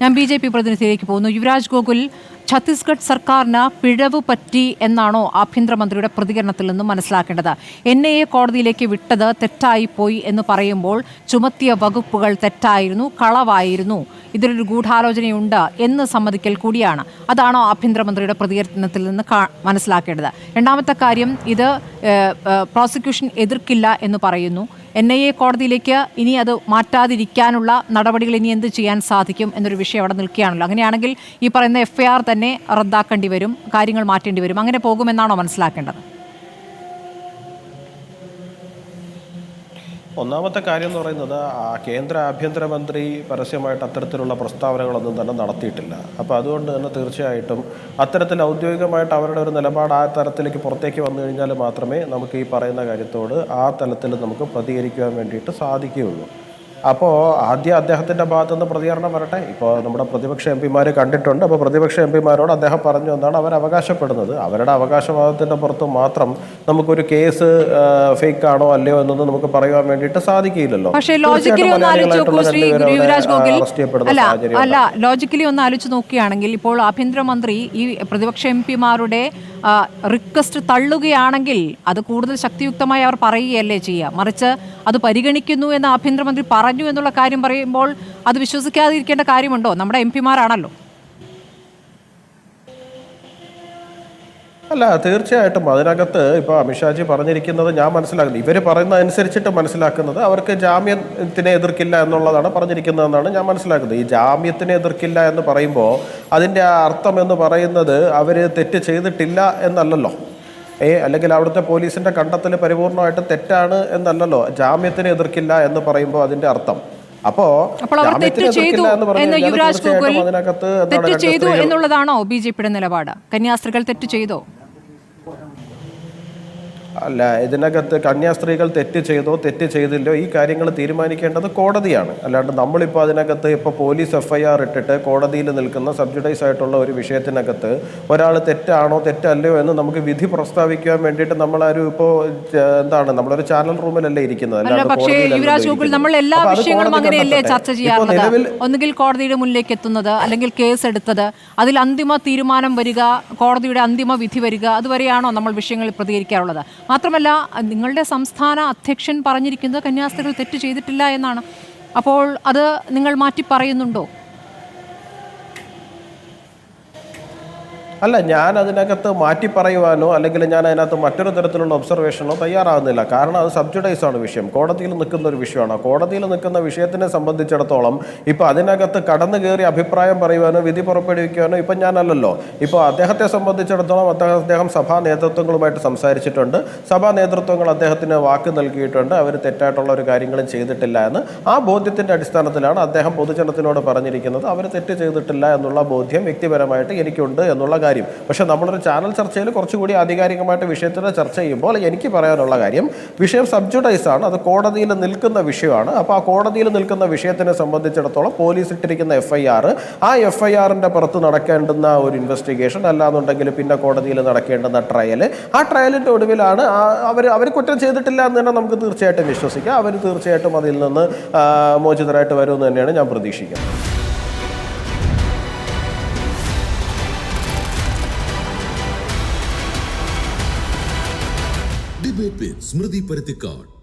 ഞാൻ B J P പ്രതിനിധിയിലേക്ക് പോകുന്നു. യുവരാജ് ഗോകുൽ ഛത്തീസ്ഗഡ് സർക്കാരിന് പിഴവ് പറ്റി എന്നാണോ ആഭ്യന്തരമന്ത്രിയുടെ പ്രതികരണത്തിൽ നിന്നും മനസ്സിലാക്കേണ്ടത്? എൻ ഐ എ കോടതിയിലേക്ക് വിട്ടത് തെറ്റായി പോയി എന്ന് പറയുമ്പോൾ ചുമത്തിയ വകുപ്പുകൾ തെറ്റായിരുന്നു കളവായിരുന്നു. ഇതിലൊരു ഗൂഢാലോചനയുണ്ട് എന്ന് സമ്മതിക്കൽ കൂടിയാണ്. അതാണോ ആഭ്യന്തരമന്ത്രിയുടെ പ്രതികരണത്തിൽ നിന്ന് മനസ്സിലാക്കേണ്ടത്? രണ്ടാമത്തെ കാര്യം ഇത് പ്രോസിക്യൂഷൻ എതിർക്കില്ല എന്ന് പറയുന്നു. എൻ ഐ എ കോടതിയിലേക്ക് ഇനി അത് മാറ്റാതിരിക്കാനുള്ള നടപടികൾ ഇനി എന്ത് ചെയ്യാൻ സാധിക്കും എന്നൊരു വിഷയം അവിടെ നിൽക്കുകയാണല്ലോ. അങ്ങനെയാണെങ്കിൽ ഈ പറയുന്ന എഫ് തന്നെ റദ്ദാക്കേണ്ടി വരും കാര്യങ്ങൾ മാറ്റേണ്ടി വരും. അങ്ങനെ പോകുമെന്നാണോ മനസ്സിലാക്കേണ്ടത്? ഒന്നാമത്തെ കാര്യം എന്ന് പറയുന്നത് കേന്ദ്ര ആഭ്യന്തരമന്ത്രി പരസ്യമായിട്ട് അത്തരത്തിലുള്ള പ്രസ്താവനകളൊന്നും തന്നെ നടത്തിയിട്ടില്ല. അപ്പോൾ അതുകൊണ്ട് തന്നെ തീർച്ചയായിട്ടും അത്തരത്തിൽ ഔദ്യോഗികമായിട്ട് അവരുടെ ഒരു നിലപാട് ആ തരത്തിലേക്ക് പുറത്തേക്ക് വന്നു കഴിഞ്ഞാൽ മാത്രമേ നമുക്ക് ഈ പറയുന്ന കാര്യത്തോട് ആ തലത്തിൽ നമുക്ക് പ്രതികരിക്കുവാൻ വേണ്ടിയിട്ട് സാധിക്കുകയുള്ളൂ. അപ്പോൾ ആദ്യം അദ്ദേഹത്തിന്റെ ഭാഗത്തു നിന്ന് പ്രതികരണം വരട്ടെ. ഇപ്പോൾ നമ്മുടെ പ്രതിപക്ഷ എം പിമാർ കണ്ടിട്ടുണ്ട്. അപ്പോൾ പ്രതിപക്ഷ എം പിമാരോട് അദ്ദേഹം പറഞ്ഞു എന്നാണ് അവർ അവകാശപ്പെടുന്നത്. അവരുടെ അവകാശവാദത്തിന്റെ പുറത്ത് മാത്രം നമുക്കൊരു കേസ് ഫേക്ക് ആണോ അല്ലയോ എന്നൊന്നും നമുക്ക് പറയുവാൻ വേണ്ടിയിട്ട് സാധിക്കില്ലല്ലോ. അല്ല ലോജിക്കലി ഒന്ന് ആലോചിച്ച് നോക്കുകയാണെങ്കിൽ ഇപ്പോൾ ആഭ്യന്തരമന്ത്രി ഈ പ്രതിപക്ഷ എം പിമാരുടെ റിക്വസ്റ്റ് തള്ളുകയാണെങ്കിൽ അത് കൂടുതൽ ശക്തിയുക്തമായി അവർ പറയുകയല്ലേ ചെയ്യുക. മറിച്ച് അത് പരിഗണിക്കുന്നു എന്ന് ആഭ്യന്തരമന്ത്രി പറഞ്ഞു എന്നുള്ള കാര്യം പറയുമ്പോൾ അത് വിശ്വസിക്കാതിരിക്കേണ്ട കാര്യമുണ്ടോ? നമ്മുടെ എം പിമാരാണല്ലോ. അല്ല തീർച്ചയായിട്ടും. അതിനകത്ത് ഇപ്പോൾ അമിത്ഷാജി പറഞ്ഞിരിക്കുന്നത് ഞാൻ മനസ്സിലാക്കുന്നു. ഇവർ പറയുന്ന അനുസരിച്ചിട്ട് മനസ്സിലാക്കുന്നത് അവർക്ക് ജാമ്യത്തിനെ എതിർക്കില്ല എന്നുള്ളതാണ് പറഞ്ഞിരിക്കുന്നതെന്നാണ് ഞാൻ മനസ്സിലാക്കുന്നത്. ഈ ജാമ്യത്തിനെ എതിർക്കില്ല എന്ന് പറയുമ്പോൾ അതിന്റെ അർത്ഥം എന്ന് പറയുന്നത് അവർ തെറ്റ് ചെയ്തിട്ടില്ല എന്നല്ലല്ലോ. അല്ലെങ്കിൽ അവിടുത്തെ പോലീസിന്റെ കണ്ടെത്തൽ പരിപൂർണമായിട്ട് തെറ്റാണ് എന്നല്ലല്ലോ. ജാമ്യത്തിന് എതിർക്കില്ല എന്ന് പറയുമ്പോൾ അതിന്റെ അർത്ഥം. അപ്പോ തെറ്റ് ചെയ്തു എന്ന് യുവരാജ് ഗോകുൽ തെറ്റ് ചെയ്തു എന്നുള്ളതാണോ ബി ജെ പിയുടെ നിലപാട്? കന്യാസ്ത്രീകൾ തെറ്റ് ചെയ്തോ? അല്ല ഇതിനകത്ത് കന്യാസ്ത്രീകൾ തെറ്റ് ചെയ്തോ തെറ്റ് ചെയ്തില്ലോ ഈ കാര്യങ്ങൾ തീരുമാനിക്കേണ്ടത് കോടതിയാണ്. അല്ലാണ്ട് നമ്മളിപ്പോൾ അതിനകത്ത് ഇപ്പോൾ പോലീസ് എഫ്ഐആർ ഇട്ടിട്ട് കോടതിയിൽ നിൽക്കുന്ന സബ്ജുഡൈസ് ആയിട്ടുള്ള ഒരു വിഷയത്തിനകത്ത് ഒരാൾ തെറ്റാണോ തെറ്റല്ലയോ എന്ന് നമുക്ക് വിധി പ്രസ്താവിക്കാൻ വേണ്ടിയിട്ട് നമ്മളൊരു ഇപ്പോൾ എന്താണ് നമ്മളൊരു ചാനൽ റൂമിലല്ലേ ഇരിക്കുന്നത്. നിലവിൽ ഒന്നുകിൽ കോടതിയുടെ മുന്നിലേക്ക് എത്തുന്നത് അല്ലെങ്കിൽ കേസ് എടുത്തത് അതിൽ അന്തിമ തീരുമാനം വരിക കോടതിയുടെ അന്തിമ വിധി വരിക അതുവരെയാണോ നമ്മൾ വിഷയങ്ങളിൽ പ്രതികരിക്കാറുള്ളത്? മാത്രമല്ല നിങ്ങളുടെ സംസ്ഥാന അധ്യക്ഷൻ പറഞ്ഞിരിക്കുന്നത് കന്യാസ്ത്രീകൾ തെറ്റ് ചെയ്തിട്ടില്ല എന്നാണ്. അപ്പോൾ അത് നിങ്ങൾ മാറ്റി പറയുന്നുണ്ടോ? അല്ല ഞാൻ അതിനകത്ത് മാറ്റി പറയുവാനോ അല്ലെങ്കിൽ ഞാൻ അതിനകത്ത് മറ്റൊരു തരത്തിലുള്ള ഒബ്സർവേഷനോ തയ്യാറാകുന്നില്ല കാരണം അത് സബ്ജുഡൈസ് ആണ് വിഷയം. കോടതിയിൽ നിൽക്കുന്ന ഒരു വിഷയമാണ്. കോടതിയിൽ നിൽക്കുന്ന വിഷയത്തിനെ സംബന്ധിച്ചിടത്തോളം ഇപ്പോൾ അതിനകത്ത് കടന്നു കയറി അഭിപ്രായം പറയുവാനോ വിധി പുറപ്പെടുവിക്കുവാനോ ഇപ്പം ഞാനല്ലല്ലോ. ഇപ്പോൾ അദ്ദേഹത്തെ സംബന്ധിച്ചിടത്തോളം അദ്ദേഹം അദ്ദേഹം സഭാ നേതൃത്വങ്ങളുമായിട്ട് സംസാരിച്ചിട്ടുണ്ട്. സഭാ നേതൃത്വങ്ങൾ അദ്ദേഹത്തിന് വാക്ക് നൽകിയിട്ടുണ്ട്. അവർ തെറ്റായിട്ടുള്ള ഒരു കാര്യങ്ങളും ചെയ്തിട്ടില്ല എന്ന്. ആ ബോധ്യത്തിന്റെ അടിസ്ഥാനത്തിലാണ് അദ്ദേഹം പൊതുജനത്തിനോട് പറഞ്ഞിരിക്കുന്നത്. അവർ തെറ്റ് ചെയ്തിട്ടില്ല എന്നുള്ള ബോധ്യം വ്യക്തിപരമായിട്ട് എനിക്കുണ്ട് എന്നുള്ള കാര്യം. പക്ഷെ നമ്മളൊരു ചാനൽ ചർച്ചയിൽ കുറച്ചുകൂടി ആധികാരികമായിട്ട് വിഷയത്തിനെ ചർച്ച ചെയ്യുമ്പോൾ എനിക്ക് പറയാനുള്ള കാര്യം വിഷയം സബ്ജുഡൈസ് ആണ്. അത് കോടതിയിൽ നിൽക്കുന്ന വിഷയമാണ്. അപ്പോൾ ആ കോടതിയിൽ നിൽക്കുന്ന വിഷയത്തിനെ സംബന്ധിച്ചിടത്തോളം പോലീസ് ഇട്ടിരിക്കുന്ന എഫ് ഐ ആർ ആ എഫ് ഐ ആറിന്റെ പുറത്ത് നടക്കേണ്ടുന്ന ഒരു ഇൻവെസ്റ്റിഗേഷൻ അല്ലാന്നുണ്ടെങ്കിൽ പിന്നെ കോടതിയിൽ നടക്കേണ്ടുന്ന ട്രയൽ ആ ട്രയലിന്റെ ഒടുവിലാണ് അവർ അവർ കുറ്റം ചെയ്തിട്ടില്ല എന്ന് തന്നെ നമുക്ക് തീർച്ചയായിട്ടും വിശ്വസിക്കാം. അവർ തീർച്ചയായിട്ടും അതിൽ നിന്ന് മോചിതരായിട്ട് വരുമെന്ന് തന്നെയാണ് ഞാൻ പ്രതീക്ഷിക്കുന്നത്. दिव्य स्मृति परतिकाड